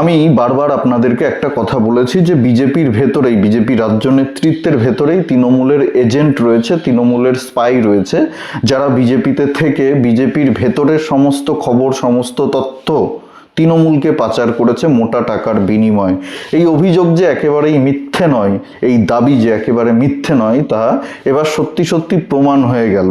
আমি বারবার আপনাদেরকে একটা কথা বলেছি যে বিজেপির ভেতরেই, বিজেপি রাজ্য নেতৃত্বের ভেতরেই তৃণমূলের এজেন্ট রয়েছে, তৃণমূলের স্পাই রয়েছে। যারা বিজেপিতে থেকে, বিজেপির ভেতরের সমস্ত খবর, সমস্ত তথ্য তৃণমূলকে পাচার করেছে মোটা টাকার বিনিময়। এই অভিযোগ যে একেবারেই মিথ্যে নয়, এই দাবি যে একেবারে মিথ্যে নয়, তা এবার সত্যি সত্যি প্রমাণ হয়ে গেল।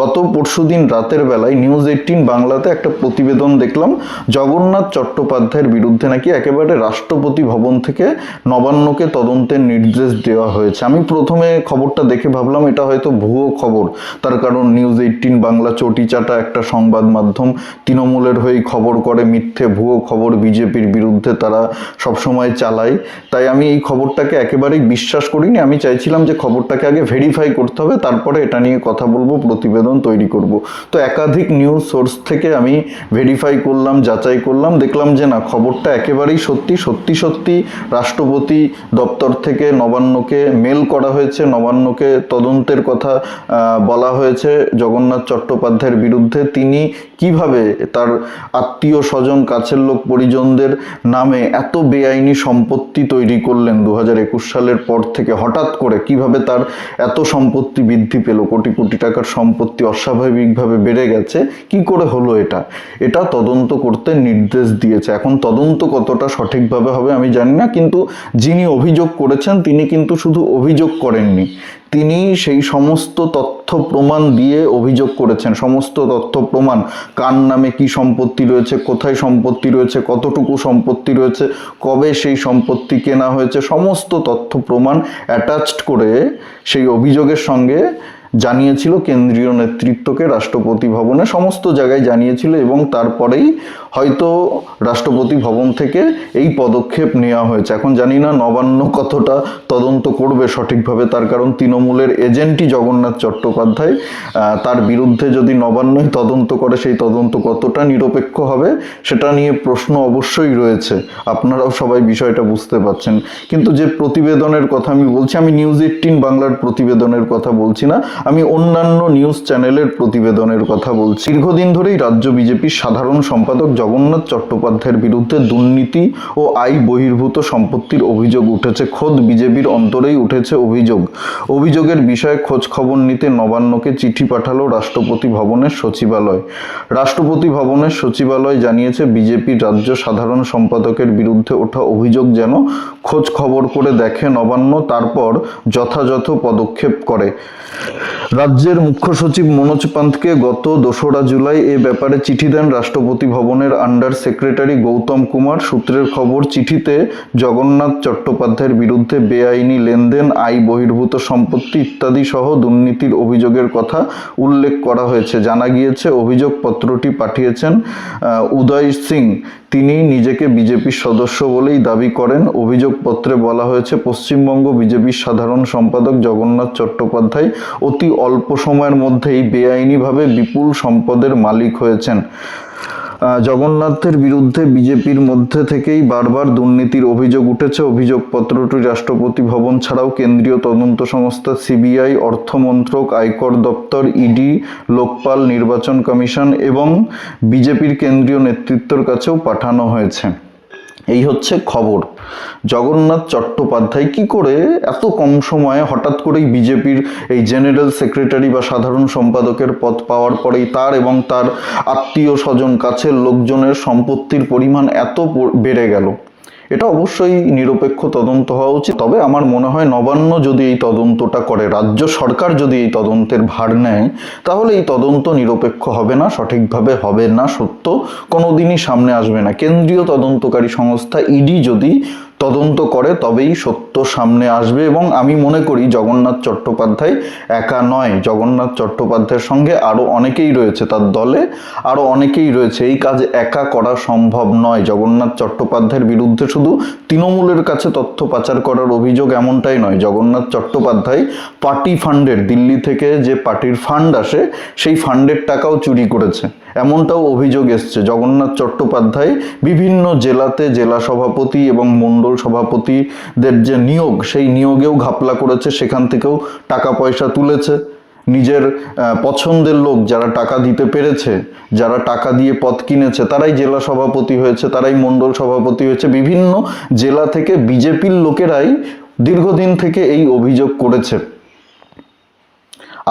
গত পরশুদিন রাতের বেলায় নিউজ এইটিন বাংলাতে একটা প্রতিবেদন দেখলাম, জগন্নাথ চট্টোপাধ্যায়ের বিরুদ্ধে নাকি একেবারে রাষ্ট্রপতি ভবন থেকে নবান্নকে তদন্তের নির্দেশ দেওয়া হয়েছে। আমি প্রথমে খবরটা দেখে ভাবলাম, এটা হয়তো ভুয়ো খবর। তার কারণ নিউজ এইটিন বাংলা চটিচাটা একটা সংবাদ মাধ্যম, তৃণমূলের হয়েই খবর করে মিথ্যে ভুয়ো খবর বিজেপির বিরুদ্ধে তারা সবসময় চালায়। তাই আমি এই খবরটাকে একেবারেই বিশ্বাস করিনি। আমি চাইছিলাম যে খবরটাকে আগে ভেরিফাই করতে হবে, তারপরে এটা নিয়ে কথা বলব, প্রতিবেদন তৈরি করব। তো একাধিক নিউজ সোর্স থেকে আমি ভেরিফাই করলাম, যাচাই করলাম, দেখলাম যে না, খবরটা একেবারেই সত্যি সত্যি সত্যি রাষ্ট্রপতি দপ্তর থেকে নবান্নকে মেল করা হয়েছে। নবান্নকে তদন্তের কথা বলা হয়েছে জগন্নাথ চট্টোপাধ্যায়ের বিরুদ্ধে। তিনি কীভাবে তার আত্মীয় স্বজন কাছের লোক পরিজনদের নামে এত বেআইনি সম্পত্তি তৈরি করলেন দু হাজার একুশ সালের পর থেকে। হঠাৎ করে কীভাবে তার এত সম্পত্তি বৃদ্ধি পেল? কোটি কোটি টাকার সম্পত্তি অস্বাভাবিকভাবে বেড়ে গেছে। কি করে হলো এটা? এটা তদন্ত করতে নির্দেশ দিয়েছে। এখন তদন্ত কতটা সঠিকভাবে হবে আমি জানি না, কিন্তু যিনি অভিযোগ করেছেন তিনি কিন্তু শুধু অভিযোগ করেননি। তিনি সেই সমস্ত তথ্য প্রমাণ দিয়ে অভিযোগ করেছেন। সমস্ত তথ্য প্রমাণ, কার নামে কি সম্পত্তি রয়েছে, কোথায় সম্পত্তি রয়েছে, কতটুকু সম্পত্তি রয়েছে, কবে সেই সম্পত্তি কেনা হয়েছে, সমস্ত তথ্য প্রমাণ অ্যাটাচড করে সেই অভিযোগের সঙ্গে জানিয়েছিল কেন্দ্রীয় নেতৃত্বকে রাষ্ট্রপতি ভবনে, সমস্ত জায়গায় জানিয়েছিল এবং তারপরেই হয়তো রাষ্ট্রপতি ভবন থেকে এই পদক্ষেপ নেওয়া হয়েছে। এখন জানি না নবান্ন কতটা তদন্ত করবে সঠিকভাবে, তার কারণ তৃণমূলের এজেন্টই জগন্নাথ চট্টোপাধ্যায়। তার বিরুদ্ধে যদি নবান্নই তদন্ত করে, সেই তদন্ত কতটা নিরপেক্ষ হবে সেটা নিয়ে প্রশ্ন অবশ্যই রয়েছে। আপনারাও সবাই বিষয়টা বুঝতে পারছেন। কিন্তু যে প্রতিবেদনের কথা আমি বলছি, আমি নিউজ এইটিন বাংলার প্রতিবেদনের কথা বলছি না, আমি অন্যান্য নিউজ চ্যানেলের প্রতিবেদনের কথা বলছি। দীর্ঘদিন ধরেই রাজ্য বিজেপির সাধারণ সম্পাদক জগন্নাথ চট্টোপাধ্যায়ের বিরুদ্ধে দুর্নীতি ও আয় বহির্ভূত সম্পত্তির অভিযোগ উঠেছে। খোদ বিজেপির অন্তরেই উঠেছে অভিযোগ। অভিযোগের বিষয়ে খোঁজ খবর নিতে নবান্নকে চিঠি পাঠালো রাষ্ট্রপতি ভবনের সচিবালয়। রাষ্ট্রপতি ভবনের সচিবালয় জানিয়েছে, বিজেপির রাজ্য সাধারণ সম্পাদকের বিরুদ্ধে ওঠা অভিযোগ যেন খোঁজ খবর করে দেখে নবান্ন, তারপর যথাযথ পদক্ষেপ করে। রাজ্যের মুখ্য সচিব মনোজ পান্তকে গত দোসরা জুলাই এ ব্যাপারে চিঠি দেন রাষ্ট্রপতি ভবনের আন্ডার সেক্রেটারি গৌতম কুমার সূত্রের খবর, চিঠিতে জগন্নাথ চট্টোপাধ্যায়ের বিরুদ্ধে বেআইনি লেনদেন আয় বহির্ভূত সম্পত্তি ইত্যাদি সহ দুর্নীতির অভিযোগের কথা উল্লেখ করা হয়েছে। জানা গিয়েছে, অভিযোগপত্রটি পাঠিয়েছেন উদয় সিং। তিনি নিজেকে বিজেপির সদস্য বলেই দাবি করেন। অভিযোগপত্রে বলা হয়েছে, পশ্চিমবঙ্গ বিজেপির সাধারণ সম্পাদক জগন্নাথ চট্টোপাধ্যায় অতি অল্প সময়ের মধ্যেই বেআইনিভাবে বিপুল সম্পদের মালিক হয়েছেন। জগন্নাথের বিরুদ্ধে বিজেপির মধ্যে থেকেই বারবার দুর্নীতির অভিযোগ উঠেছে। অভিযোগপত্রটি রাষ্ট্রপতি ভবন ছাড়াও কেন্দ্রীয় তদন্ত সংস্থা সিবিআই অর্থমন্ত্রক আয়কর দপ্তর, ইডি, লোকপাল নির্বাচন কমিশন এবং বিজেপির কেন্দ্রীয় নেতৃত্বের কাছেও পাঠানো হয়েছে। এই হচ্ছে খবর। জগন্নাথ চট্টোপাধ্যায় কি করে এত কম সময়ে হঠাৎ করেই বিজেপির এই জেনারেল সেক্রেটারি বা সাধারণ সম্পাদকের পদ পাওয়ার পরেই তার এবং তার আত্মীয় স্বজন কাছের লোকজনের সম্পত্তির পরিমাণ এত বেড়ে গেল। এটা অবশ্যই নিরপেক্ষ তদন্ত হওয়া উচিত। তবে আমার মনে হয় নবান্ন যদি এই তদন্তটা করে, রাজ্য সরকার যদি এই তদন্তের ভার নেয়, তাহলে এই তদন্ত নিরপেক্ষ হবে না, সঠিকভাবে হবে না সত্য। কোনোদিনই সামনে আসবে না। কেন্দ্রীয় তদন্তকারী সংস্থা ইডি যদি তদন্ত করে তবেই সত্য সামনে আসবে এবং আমি মনে করি জগন্নাথ চট্টোপাধ্যায় একা নয়। জগন্নাথ চট্টোপাধ্যায়ের সঙ্গে আরও অনেকেই রয়েছে তার দলে আরও অনেকেই রয়েছে। এই কাজ একা করা সম্ভব নয়। জগন্নাথ চট্টোপাধ্যায়ের বিরুদ্ধে শুধু তৃণমূলের কাছে তথ্য পাচার করার অভিযোগ এমনটাই নয়। জগন্নাথ চট্টোপাধ্যায় পার্টি ফান্ডের, দিল্লি থেকে যে পার্টির ফান্ড আসে, সেই ফান্ডের টাকাও চুরি করেছে। এমনটাও অভিযোগ এসছে। জগন্নাথ চট্টোপাধ্যায় বিভিন্ন জেলাতে জেলা সভাপতি এবং মণ্ডল সভাপতিদের যে নিয়োগ, সেই নিয়োগেও ঘাপলা করেছে, সেখান থেকেও টাকা পয়সা তুলেছে। নিজের পছন্দের লোক যারা টাকা দিতে পেরেছে, যারা টাকা দিয়ে পথ কিনেছে, তারাই জেলা সভাপতি হয়েছে, তারাই মণ্ডল সভাপতি হয়েছে। বিভিন্ন জেলা থেকে বিজেপির লোকেরাই দীর্ঘদিন থেকে এই অভিযোগ করেছে।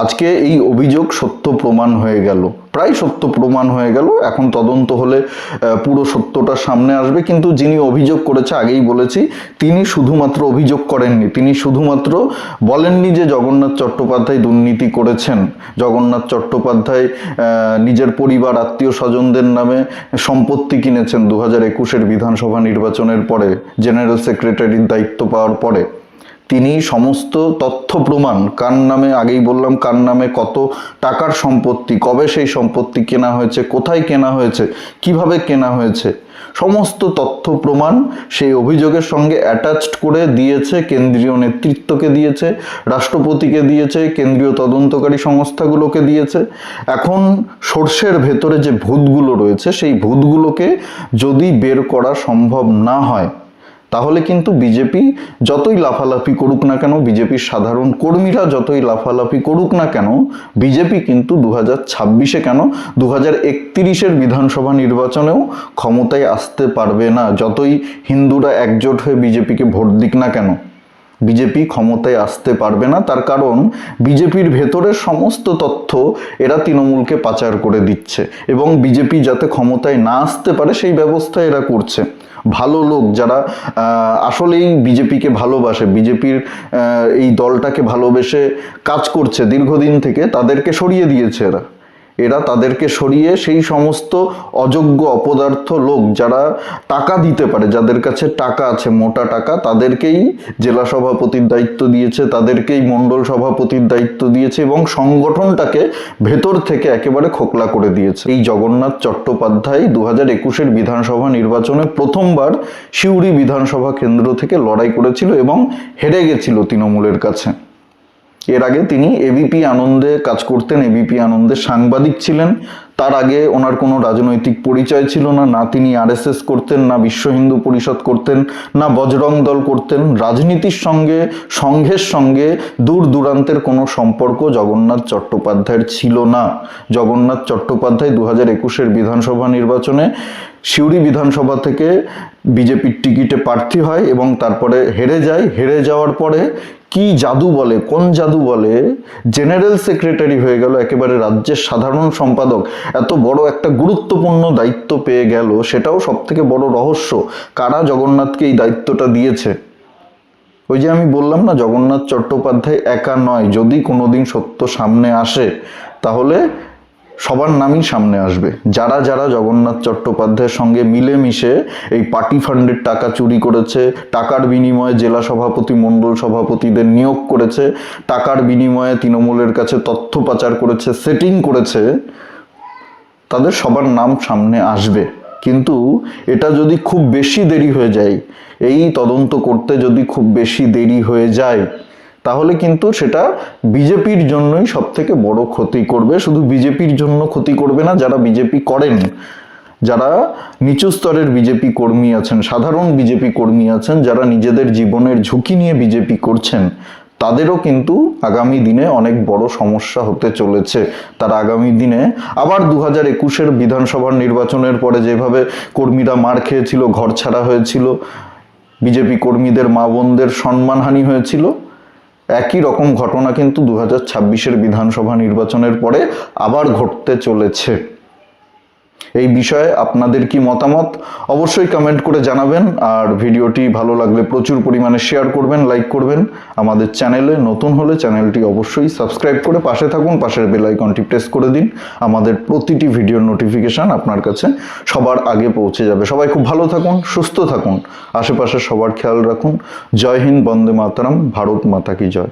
আজকে এই অভিযোগ সত্য প্রমাণ হয়ে গেল। প্রায় সত্য প্রমাণ হয়ে গেল। এখন তদন্ত হলে পুরো সত্যটা সামনে আসবে। কিন্তু যিনি অভিযোগ করেছে, আগেই বলেছি, তিনি শুধুমাত্র অভিযোগ করেননি। তিনি শুধুমাত্র বলেননি যে জগন্নাথ চট্টোপাধ্যায় দুর্নীতি করেছেন। জগন্নাথ চট্টোপাধ্যায় নিজের পরিবার, আত্মীয় স্বজনদের নামে সম্পত্তি কিনেছেন দু হাজার একুশের বিধানসভা নির্বাচনের পরে, জেনারেল সেক্রেটারির দায়িত্ব পাওয়ার পরে। তিনি সমস্ত তথ্য প্রমাণ, কার নামে, আগেই বললাম কার নামে কত টাকার সম্পত্তি, কবে সেই সম্পত্তি কেনা হয়েছে, কোথায় কেনা হয়েছে, কীভাবে কেনা হয়েছে, সমস্ত তথ্য প্রমাণ সেই অভিযোগের সঙ্গে অ্যাটাচড করে দিয়েছে, কেন্দ্রীয় নেতৃত্বকে দিয়েছে, রাষ্ট্রপতিকে দিয়েছে, কেন্দ্রীয় তদন্তকারী সংস্থাগুলোকে দিয়েছে। এখন সর্ষের ভেতরে যে ভূতগুলো রয়েছে, সেই ভূতগুলোকে যদি বের করা সম্ভব না হয় তাহলে কিন্তু বিজেপি যতই লাফালাফি করুক না কেন, বিজেপির সাধারণ কর্মীরা যতই লাফালাফি করুক না কেন, বিজেপি কিন্তু দু হাজার ছাব্বিশে কেন দু হাজার একতিরিশের বিধানসভা নির্বাচনেও ক্ষমতায় আসতে পারবে না, যতই হিন্দুরা একজোট হয়ে বিজেপিকে ভোট দিক না কেন। বিজেপি ক্ষমতায় আসতে পারবে না, তার কারণ বিজেপির ভেতরের সমস্ত তথ্য এরা তৃণমূলকে পাচার করে দিচ্ছে এবং বিজেপি যাতে ক্ষমতায় না আসতে পারে সেই ব্যবস্থা এরা করছে। ভালো লোক যারা আসলেই বিজেপিকে ভালোবাসে, বিজেপির এই দলটাকে ভালোবেসে কাজ করছে দীর্ঘদিন থেকে, তাদেরকে সরিয়ে দিয়েছে এরা। এরা তাদেরকে সরিয়ে সেই সমস্ত অযোগ্য অপদার্থ লোক যারা টাকা দিতে পারে, যাদের কাছে টাকা আছে, মোটা টাকা, তাদেরকেই জেলা সভাপতির দায়িত্ব দিয়েছে, তাদেরকেই মণ্ডল সভাপতির দায়িত্ব দিয়েছে এবং সংগঠনটাকে ভেতর থেকে একেবারে খোকলা করে দিয়েছে। এই জগন্নাথ চট্টোপাধ্যায় দু হাজার একুশের বিধানসভা নির্বাচনে প্রথমবার সিউড়ি বিধানসভা কেন্দ্র থেকে লড়াই করেছিল এবং হেরে গেছিল তৃণমূলের কাছে। এর আগে তিনি এবিপি আনন্দে কাজ করতেন এবিপি আনন্দে সাংবাদিক ছিলেন। তার আগে ওনার কোনো রাজনৈতিক পরিচয় ছিল না না তিনি আরএসএস করতেন, না বিশ্ব হিন্দু পরিষদ করতেন, না বজরং দল করতেন। রাজনীতির সঙ্গে, সংঘের সঙ্গে দূর দূরান্তের কোনো সম্পর্ক জগন্নাথ চট্টোপাধ্যায়ের ছিল না। জগন্নাথ চট্টোপাধ্যায় দু হাজার একুশের বিধানসভা নির্বাচনে সিউড়ি বিধানসভা থেকে বিজেপির টিকিটে প্রার্থী হয় এবং তারপরে হেরে যায়। হেরে যাওয়ার পরে কি জাদু বলে, কোন জাদু বলে? জেনারেল সেক্রেটারি হয়ে গেল, একেবারে রাজ্যের সাধারণ সম্পাদক। এত বড় একটা গুরুত্বপূর্ণ দায়িত্ব পেয়ে গেল, সেটাও সব থেকে বড় রহস্য। কারা জগন্নাথকে এই দায়িত্বটা দিয়েছে? ওই যে আমি বললাম না, জগন্নাথ চট্টোপাধ্যায় একা নয়, যদি কোনোদিন সত্য সামনে আসে, তাহলে সবার নামই সামনে আসবে। যারা যারা জগন্নাথ চট্টোপাধ্যায়ের সঙ্গে মিলেমিশে এই পার্টি ফান্ডের টাকা চুরি করেছে, টাকার বিনিময়ে জেলা সভাপতি, মণ্ডল সভাপতিদের নিয়োগ করেছে, টাকার বিনিময়ে তৃণমূলের কাছে তথ্য পাচার করেছে সেটিং করেছে, তাদের সবার নাম সামনে আসবে। কিন্তু এটা যদি খুব বেশি দেরি হয়ে যায়, এই তদন্ত করতে যদি খুব বেশি দেরি হয়ে যায় তাহলে কিন্তু সেটা বিজেপির জন্যই সব থেকে বড় ক্ষতি করবে। শুধু বিজেপির জন্য ক্ষতি করবে না, যারা বিজেপি করেন, যারা নিচু স্তরের বিজেপি কর্মী আছেন, সাধারণ বিজেপি কর্মী আছেন, যারা নিজেদের জীবনের ঝুঁকি নিয়ে বিজেপি করছেন, তাদেরও কিন্তু আগামী দিনে অনেক বড় সমস্যা হতে চলেছে। তার আগামী দিনে আবার দু হাজার একুশের বিধানসভার নির্বাচনের পরে যেভাবে কর্মীরা মার খেয়েছিল, ঘর ছাড়া হয়েছিল, বিজেপি কর্মীদের মা বোনদের সম্মানহানি হয়েছিল একই রকম ঘটনা কিন্তু দু হাজার বিধানসভা নির্বাচনের পরে আবার ঘটতে চলেছে। এই বিষয়ে আপনাদের কি মতামত, অবশ্যই কমেন্ট করে জানাবেন। আর ভিডিওটি ভালো লাগলে প্রচুর পরিমাণে শেয়ার করবেন লাইক করবেন। আমাদের চ্যানেলে নতুন হলে চ্যানেলটি অবশ্যই সাবস্ক্রাইব করে পাশে থাকুন, পাশের বেল আইকনটি প্রেস করে দিন। আমাদের প্রতিটি ভিডিওর নোটিফিকেশন আপনার কাছে সবার আগে পৌঁছে যাবে। সবাই খুব ভালো থাকুন, সুস্থ থাকুন। আশেপাশে সবার খেয়াল রাখুন। জয় হিন্দ, বন্দে মাতারাম, ভারত মাতা কি জয়।